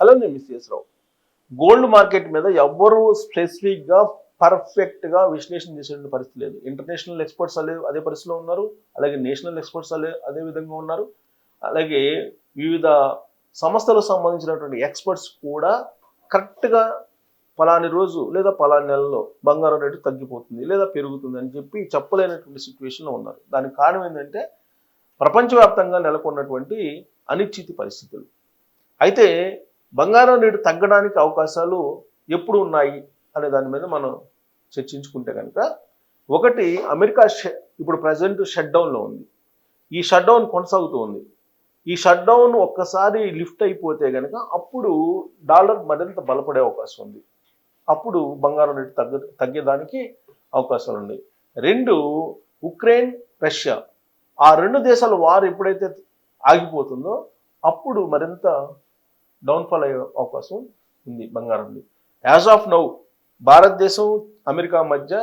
అలానే మిస్ రావు gold market మీద ఎవ్వరూ స్పెసిఫిక్గా పర్ఫెక్ట్గా విశ్లేషణ చేసేటువంటి పరిస్థితి లేదు. ఇంటర్నేషనల్ ఎక్స్పర్ట్స్ అదే అదే పరిస్థితిలో ఉన్నారు. అలాగే నేషనల్ ఎక్స్పర్ట్స్ అదే అదే విధంగా ఉన్నారు. అలాగే వివిధ సంస్థలకు సంబంధించినటువంటి ఎక్స్పర్ట్స్ కూడా కరెక్ట్గా పలాని రోజు లేదా పలాని నెలలో బంగారం రేటు తగ్గిపోతుంది లేదా పెరుగుతుంది అని చెప్పి చెప్పలేనటువంటి సిచ్యువేషన్లో ఉన్నారు. దానికి కారణం ఏంటంటే ప్రపంచవ్యాప్తంగా నెలకొన్నటువంటి అనిశ్చితి పరిస్థితులు. అయితే బంగారం రేటు తగ్గడానికి అవకాశాలు ఎప్పుడు ఉన్నాయి అనే దాని మీద మనం చర్చించుకుంటే కనుక ఒకటి అమెరికా ఇప్పుడు ప్రజెంట్ షట్ డౌన్లో ఉంది. ఈ షట్ డౌన్ కొనసాగుతూ ఉంది. ఈ షట్ డౌన్ ఒక్కసారి లిఫ్ట్ అయిపోతే కనుక అప్పుడు డాలర్ మరింత బలపడే అవకాశం ఉంది. అప్పుడు బంగారం రేటు తగ్గ తగ్గేదానికి అవకాశాలు ఉన్నాయి. రెండు ఉక్రెయిన్ రష్యా ఆ రెండు దేశాల వారు ఎప్పుడైతే ఆగిపోతుందో అప్పుడు మరింత డౌన్ఫాల్ అయ్యే అవకాశం ఉంది బంగారంది యాజ్ ఆఫ్ నౌ భారతదేశం అమెరికా మధ్య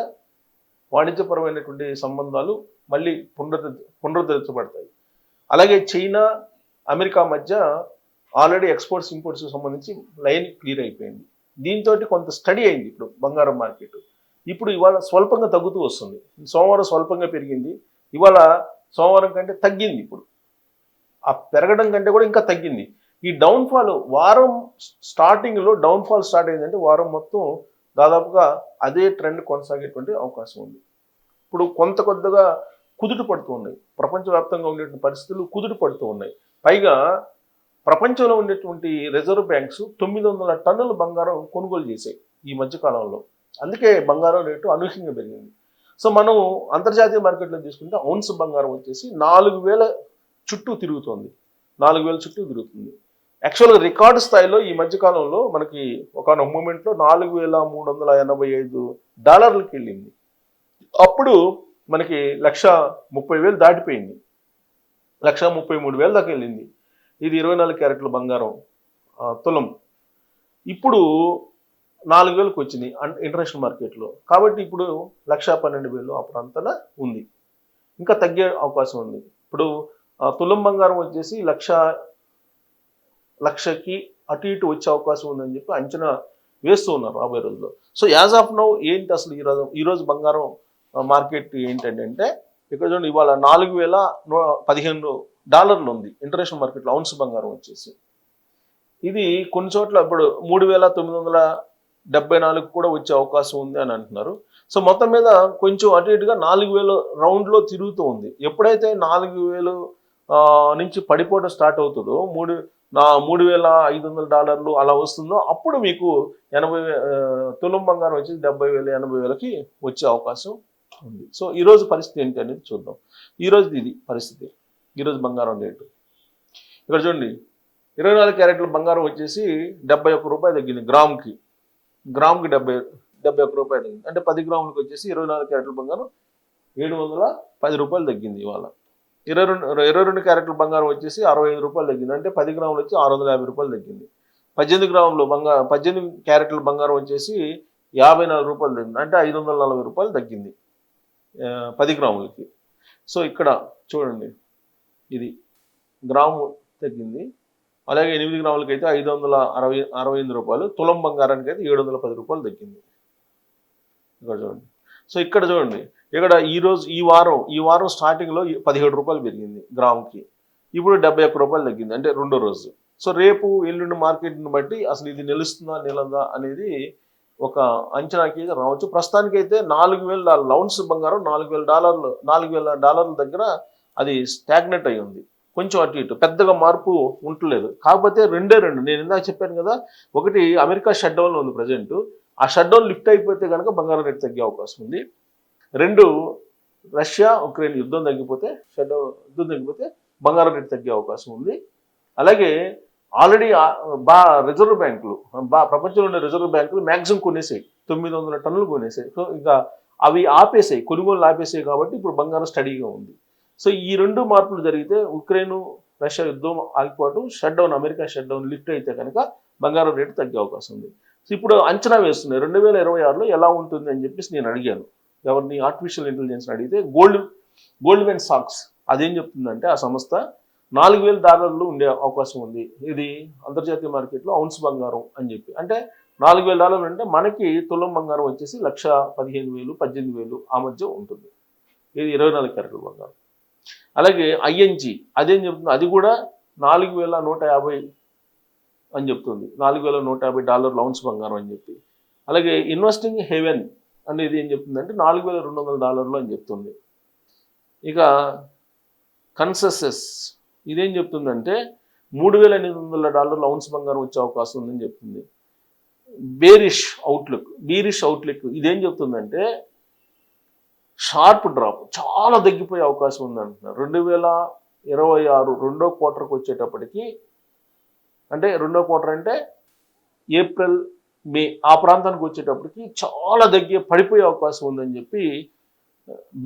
వాణిజ్యపరమైనటువంటి సంబంధాలు మళ్ళీ పునరుద్ధ పునరుద్ధరించబడతాయి. అలాగే చైనా అమెరికా మధ్య ఆల్రెడీ ఎక్స్పోర్ట్స్ ఇంపోర్ట్స్కి సంబంధించి లైన్ క్లియర్ అయిపోయింది. దీంతో కొంత స్టడీ అయింది ఇప్పుడు బంగారం మార్కెట్. ఇప్పుడు ఇవాళ స్వల్పంగా తగ్గుతూ వస్తుంది. సోమవారం స్వల్పంగా పెరిగింది. ఇవాళ సోమవారం కంటే తగ్గింది ఇప్పుడు. ఆ పెరగడం కంటే కూడా ఇంకా తగ్గింది. ఈ డౌన్ఫాల్ వారం స్టార్టింగ్లో డౌన్ఫాల్ స్టార్ట్ అయిందంటే వారం మొత్తం దాదాపుగా అదే ట్రెండ్ కొనసాగేటువంటి అవకాశం ఉంది. ఇప్పుడు కొంత కొద్దిగా కుదుట పడుతూ ఉన్నాయి. ప్రపంచవ్యాప్తంగా ఉండేటువంటి పరిస్థితులు కుదుట పడుతూ ఉన్నాయి. పైగా ప్రపంచంలో ఉండేటువంటి రిజర్వ్ బ్యాంక్స్ తొమ్మిది వందల టన్నుల బంగారం కొనుగోలు చేశాయి ఈ మధ్యకాలంలో అందుకే బంగారం రేటు అనూహ్యంగా పెరిగింది. సో మనం అంతర్జాతీయ మార్కెట్లో తీసుకుంటే ఔన్స్ బంగారం వచ్చేసి నాలుగు వేల చుట్టూ తిరుగుతోంది. నాలుగు వేల చుట్టూ తిరుగుతుంది. యాక్చువల్గా రికార్డు స్థాయిలో ఈ మధ్యకాలంలో మనకి ఒక మూమెంట్లో నాలుగు వేల మూడు వందల ఎనభై ఐదు డాలర్లకి వెళ్ళింది. అప్పుడు మనకి లక్ష ముప్పై వేలు దాటిపోయింది. లక్ష ముప్పై మూడు వేలు దాకా వెళ్ళింది. ఇది ఇరవై నాలుగు క్యారెట్ల బంగారం తులం. ఇప్పుడు నాలుగు వేలకు వచ్చింది ఇంటర్నేషనల్ మార్కెట్లో. కాబట్టి ఇప్పుడు లక్ష పన్నెండు వేలు ఆ ప్రాంతాన ఉంది. ఇంకా తగ్గే అవకాశం ఉంది. ఇప్పుడు తులం బంగారం వచ్చేసి లక్ష లక్షకి అటు ఇటు వచ్చే అవకాశం ఉందని చెప్పి అంచనా వేస్తూ ఉన్నారు రాబోయే రోజుల్లో. సో యాజ్ ఆఫ్ నౌ ఏంటి అసలు ఈరోజు ఈరోజు బంగారం మార్కెట్ ఏంటంటే ఇక్కడ చూడండి ఇవాళ నాలుగు వేల నూ- పదిహేను డాలర్లు ఉంది ఇంటర్నేషనల్ మార్కెట్లో ఔన్స్ బంగారం వచ్చేసి. ఇది కొన్ని చోట్ల ఇప్పుడు మూడు వేల తొమ్మిది వందల డెబ్బై నాలుగు కూడా వచ్చే అవకాశం ఉంది అని అంటున్నారు. సో మొత్తం మీద కొంచెం అటు ఇటుగా నాలుగు వేలు రౌండ్లో తిరుగుతూ ఉంది. ఎప్పుడైతే నాలుగు వేలు నుంచి పడిపోవడం స్టార్ట్ అవుతుందో మూడు నా మూడు వేల ఐదు వందల డాలర్లు అలా వస్తుందో అప్పుడు మీకు ఎనభై తులం బంగారం వచ్చి డెబ్బై వేల ఎనభై వేలకి వచ్చే అవకాశం ఉంది. సో ఈరోజు పరిస్థితి ఏంటి అనేది చూద్దాం. ఈరోజు ఇది పరిస్థితి. ఈరోజు బంగారం రేటు. ఇక్కడ చూడండి. ఇరవై నాలుగు క్యారెట్ల బంగారం వచ్చేసి డెబ్బై ఒక్క రూపాయలు తగ్గింది గ్రామ్కి. గ్రామ్కి డెబ్బై డెబ్బై ఒక్క రూపాయలు తగ్గింది. అంటే పది గ్రాములకు వచ్చేసి ఇరవై నాలుగు క్యారెట్ల బంగారం ఏడు వందల పది రూపాయలు తగ్గింది ఇవాళ. ఇరవై రెండు ఇరవై రెండు క్యారెట్ల బంగారం వచ్చేసి అరవై ఐదు రూపాయలు తగ్గింది. అంటే పది గ్రాములు వచ్చి ఆరు వందల యాభై రూపాయలు తగ్గింది. పద్దెనిమిది గ్రాములు బంగారం పద్దెనిమిది క్యారెట్ల బంగారం వచ్చేసి యాభై నాలుగు రూపాయలు తగ్గింది. అంటే ఐదు వందల నలభై రూపాయలు తగ్గింది. పది గ్రాములకి. సో ఇక్కడ చూడండి. ఇది గ్రాము తగ్గింది. అలాగే ఎనిమిది గ్రాములకి అయితే ఐదు వందల అరవై అరవై ఎనిమిది రూపాయలు. తులం బంగారానికి అయితే ఏడు వందల పది రూపాయలు తగ్గింది. ఇక్కడ చూడండి. సో ఇక్కడ చూడండి. ఇక్కడ ఈ రోజు ఈ వారం ఈ వారం స్టార్టింగ్లో పదిహేడు రూపాయలు పెరిగింది గ్రాముకి. ఇప్పుడు డెబ్బై ఒక్క రూపాయలు తగ్గింది అంటే రెండో రోజు. సో రేపు ఎల్లుండి మార్కెట్ని బట్టి అసలు ఇది నిలుస్తుందా నిలదా అనేది ఒక అంచనాకి రావచ్చు రావచ్చు. అయితే నాలుగు వేల లౌన్స్ బంగారం నాలుగు వేల డాలర్లు నాలుగు వేల డాలర్ల దగ్గర అది స్టాగ్నెట్ అయి ఉంది. కొంచెం అటు ఇటు పెద్దగా మార్పు ఉండలేదు కాకపోతే రెండే రెండు నేను ఇందాక చెప్పాను కదా ఒకటి అమెరికా షట్ డౌన్లో ఉంది ప్రజెంట్ ఆ షట్ డౌన్ లిఫ్ట్ అయిపోతే కనుక బంగారం రేటు తగ్గే అవకాశం ఉంది. రెండు రష్యా ఉక్రెయిన్ యుద్ధం తగ్గిపోతే షట్ యుద్ధం తగ్గిపోతే బంగారం రేటు తగ్గే అవకాశం ఉంది. అలాగే ఆల్రెడీ బా రిజర్వ్ బ్యాంకులు బా ప్రపంచంలో ఉన్న రిజర్వ్ బ్యాంకులు మ్యాక్సిమం కొనేసాయి. తొమ్మిది వందల టన్నులు కొనేసాయి. సో ఇంకా అవి ఆపేసాయి కొనుగోలు ఆపేసాయి కాబట్టి ఇప్పుడు బంగారం స్టడీగా ఉంది. సో ఈ రెండు మార్పులు జరిగితే ఉక్రెయిన్ రష్యా యుద్ధం ఆగిపోవటం shut down America shut down lift అయితే కనుక బంగారం రేటు తగ్గే అవకాశం ఉంది. సో ఇప్పుడు అంచనా వేస్తున్నాయి. రెండు వేల ఇరవై ఆరులో ఎలా ఉంటుంది అని చెప్పేసి నేను అడిగాను. ఎవరిని ఆర్టిఫిషియల్ ఇంటెలిజెన్స్ని అడిగితే గోల్డ్ గోల్డ్ మెన్ సాక్స్ అదేం చెప్తుందంటే ఆ సంస్థ నాలుగు వేల డాలర్లు ఉండే అవకాశం ఉంది. ఇది అంతర్జాతీయ మార్కెట్లో ఔన్స్ బంగారం అని చెప్పి. అంటే నాలుగు వేల డాలర్లు అంటే మనకి తులం బంగారం వచ్చేసి లక్ష పదిహేను వేలు పద్దెనిమిది వేలు ఆ మధ్య ఉంటుంది. ఇది ఇరవై నాలుగు క్యారెట్ల బంగారం. అలాగే ఐఎన్జి అదేం చెప్తుంది? అది కూడా నాలుగు వేల నూట యాభై అని చెప్తుంది. నాలుగు వేల నూట యాభై డాలర్లు ఔన్స్ బంగారం అని చెప్పి. అలాగే ఇన్వెస్టింగ్ హెవెన్ అనేది ఏం చెప్తుందంటే నాలుగు వేల రెండు వందల డాలర్లు అని చెప్తుంది. ఇక కన్సెసెస్ ఇదేం చెప్తుందంటే మూడు వేల ఎనిమిది వందల డాలర్లు అవున్స్ బంగారం వచ్చే అవకాశం ఉందని చెప్తుంది. బేరిష్ అవుట్లుక్ బీరిష్ అవుట్లుక్ ఇదేం చెప్తుందంటే షార్ప్ డ్రాప్ చాలా తగ్గిపోయే అవకాశం ఉంది అంటున్నారు. రెండు వేల ఇరవై ఆరు రెండో క్వార్టర్కి వచ్చేటప్పటికి అంటే రెండో క్వార్టర్ అంటే ఏప్రిల్ మీ ఆ ప్రాంతానికి వచ్చేటప్పటికి చాలా దగ్గర పడిపోయే అవకాశం ఉందని చెప్పి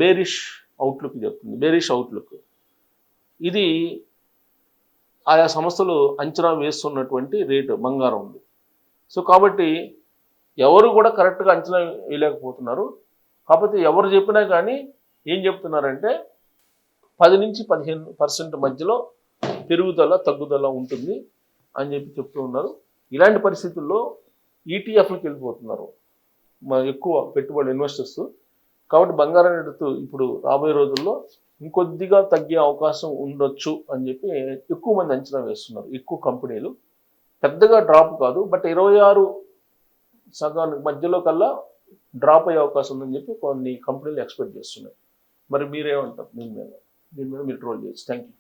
బేరిష్ అవుట్లుక్ చెప్తుంది. Bearish outlook. ఇది ఆయా సంస్థలు అంచనా వేస్తున్నటువంటి రేటు బంగారం ఉంది. సో కాబట్టి ఎవరు కూడా కరెక్ట్గా అంచనా వేయలేకపోతున్నారు. కాకపోతే ఎవరు చెప్పినా కానీ ఏం చెప్తున్నారంటే పది నుంచి పదిహేను పర్సెంట్ మధ్యలో పెరుగుదల తగ్గుదల ఉంటుంది అని చెప్పి చెప్తూ ఉన్నారు. ఇలాంటి పరిస్థితుల్లో ఈటీఎఫ్లకి వెళ్ళిపోతున్నారు. మా ఎక్కువ పెట్టుబడి ఇన్వెస్టర్స్ కాబట్టి బంగారం రేటు ఇప్పుడు రాబోయే రోజుల్లో ఇంకొద్దిగా తగ్గే అవకాశం ఉండొచ్చు అని చెప్పి ఎక్కువ మంది అంచనా వేస్తున్నారు. ఎక్కువ కంపెనీలు. పెద్దగా డ్రాప్ కాదు. బట్ ఇరవై ఆరు సగానికి మధ్యలో కల్లా డ్రాప్ అయ్యే అవకాశం ఉందని చెప్పి కొన్ని కంపెనీలు ఎక్స్పెక్ట్ చేస్తున్నాయి. మరి మీరేమంటారు? దీని మీద దీని మీద మీరు ట్రోల్ చేయొచ్చు. Thank you